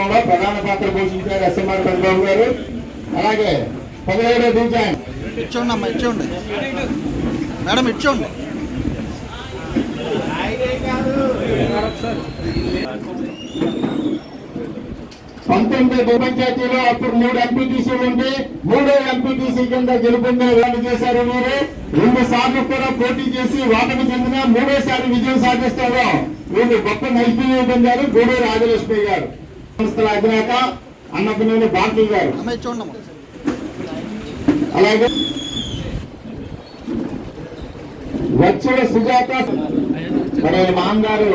కార్యక్రమంలో ప్రధాన పాత్ర పోషించారు ఎస్ఎంఆర్ చంద్రబాబు గారు. అలాగే పదిహేడో డివిజన్ ఇచ్చోండి అమ్మా ఇచ్చోండి. మేడం ఇచ్చోండి. పంతొమ్మిది ఉప పంచాయతీలో అప్పుడు మూడు ఎంపీటీసీలు ఉంటే మూడో ఎంపీటీసీ కింద గెలుపొందే వాళ్ళు చేశారు మీరు రెండు సార్లు కూడా పోటీ చేసి ఓటమి చెందిన మూడోసారి విజయం సాధిస్తారు వీళ్ళు గొప్ప నైపుణ్యం పొందారు గూడూరు ఆదిలక్ష్మి గారు. సంస్థల అధినేత అన్నపనేని బాకీ గారు. అలాగే వచ్చుల సుజాత మరి మామగారు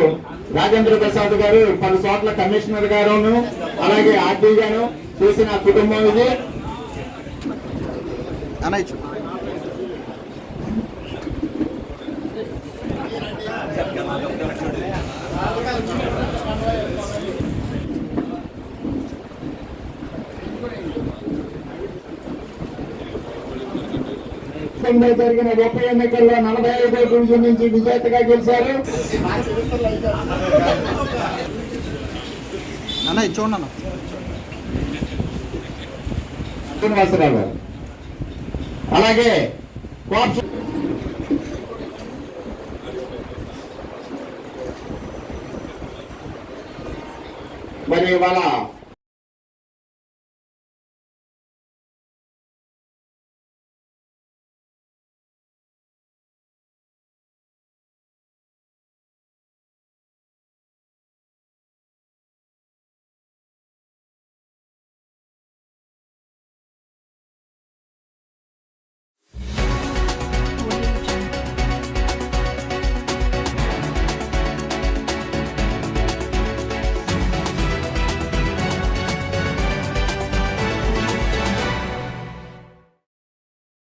రాజేంద్ర ప్రసాద్ గారు పలు చోట్ల కమిషనర్ గారును అలాగే ఆర్డీ గాను చేసిన కుటుంబం ఇది. కింద జరిగిన ఉప ఎన్నికల్లో నలభై ఐదో డివిజన్ నుంచి విజేతగా గెలిచారు. శ్రీనివాసరావు అలాగే మరి ఇవాళ